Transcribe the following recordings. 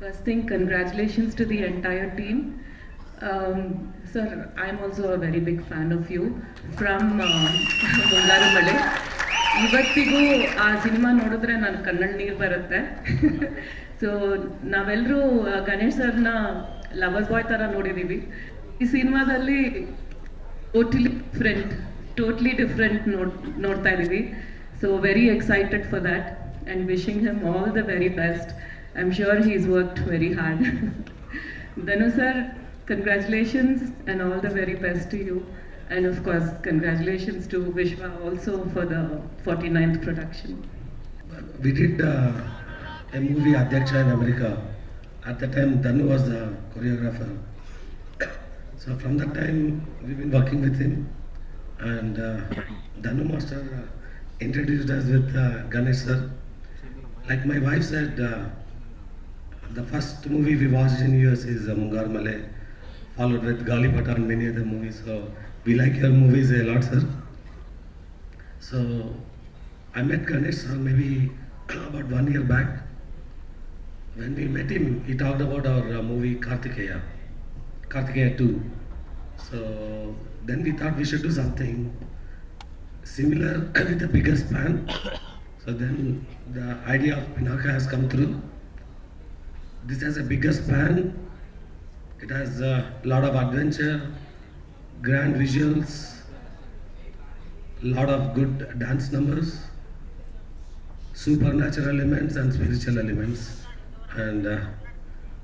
First thing, congratulations to the entire team. Um, sir, I'm also a very big fan of you. From uh, ಮಳೆ ಇವತ್ತಿಗೂ ಆ cinema ನೋಡಿದ್ರೆ ನನ್ನ ಕಣ್ಣಲ್ಲಿ ನೀರು ಬರುತ್ತೆ. ಸೊ ನಾವೆಲ್ಲರೂ ಗಣೇಶ್ ಸರ್ನ ಲವರ್ಸ್ ಬಾಯ್ ಥರ ನೋಡಿದ್ದೀವಿ ಈ ಸಿನಿಮಾದಲ್ಲಿ ಟೋಟಲಿ ಡಿಫ್ರೆಂಟ್ ಟೋಟ್ಲಿ ಡಿಫ್ರೆಂಟ್ ನೋಡ್ ನೋಡ್ತಾ ಇದ್ದೀವಿ so very excited for that and wishing him all the very best I'm sure he's worked very hard. Danu sir, congratulations and all the very best to you. And of course, congratulations to Vishwa also for the 49th production. We did uh, a movie Adhyaksha in America. At that time, Danu was the choreographer. So from that time, we've been working with him. And uh, Danu Master uh, introduced us with uh, Ganesh sir. Like my wife said, uh, the first movie we watched in US is uh, Mungar Male, followed with Galipata and many other movies. So we like your movies a lot, sir. So I met Ganesh sir maybe about one year back. When we met him, he talked about our uh, movie Kartikeya, Kartikeya 2. So then we thought we should do something similar with a bigger span. So then the idea of Pinaka has come through. This has a bigger span. It has a lot of adventure, grand visuals, lot of good dance numbers, supernatural elements and spiritual elements. And uh,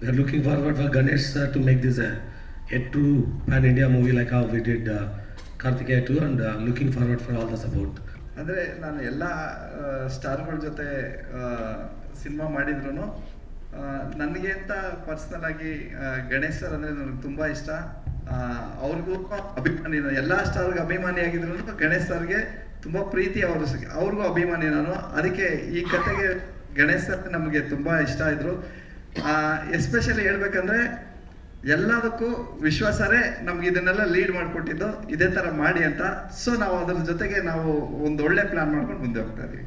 we are looking forward for Ganesh sir to make this a, a true pan-India movie like how we did uh, Kartikeya 2 and uh, looking forward for all the support. ಅಂದರೆ ನಾನು ಎಲ್ಲ ಸ್ಟಾರ್ಗಳ ಜೊತೆ cinema ಮಾಡಿದ್ರು ನನಗೆ ಅಂತ personal ಆಗಿ Ganesh sir ಅಂದ್ರೆ ನನಗೆ ತುಂಬಾ ಇಷ್ಟ. ಅವ್ರಿಗೂ ಅಭಿಮಾನಿ, ಎಲ್ಲ ಸ್ಟಾರ್ಗೆ ಅಭಿಮಾನಿ ಆಗಿದ್ರು ಗಣೇಶ್ ಸರ್ಗೆ ತುಂಬಾ ಪ್ರೀತಿ ಅವರು ಅವ್ರಿಗೂ ಅಭಿಮಾನಿ ನಾನು. ಅದಕ್ಕೆ ಈ ಕತೆಗೆ ಗಣೇಶ್ ಸರ್ ನಮಗೆ ತುಂಬಾ ಇಷ್ಟ ಇದ್ರು. ಎಸ್ಪೆಷಲಿ ಹೇಳ್ಬೇಕಂದ್ರೆ ಎಲ್ಲದಕ್ಕೂ ವಿಶ್ವಾಸರೇ ನಮ್ಗೆ ಇದನ್ನೆಲ್ಲ ಲೀಡ್ ಮಾಡಿಕೊಟ್ಟಿದ್ದು. ಇದೇ ತರ ಮಾಡಿ ಅಂತ. ಸೊ ನಾವು ಅದ್ರ ಜೊತೆಗೆ ನಾವು ಒಂದು ಒಳ್ಳೆ ಪ್ಲಾನ್ ಮಾಡ್ಕೊಂಡು ಮುಂದೆ ಹೋಗ್ತಾ ಇದೀವಿ.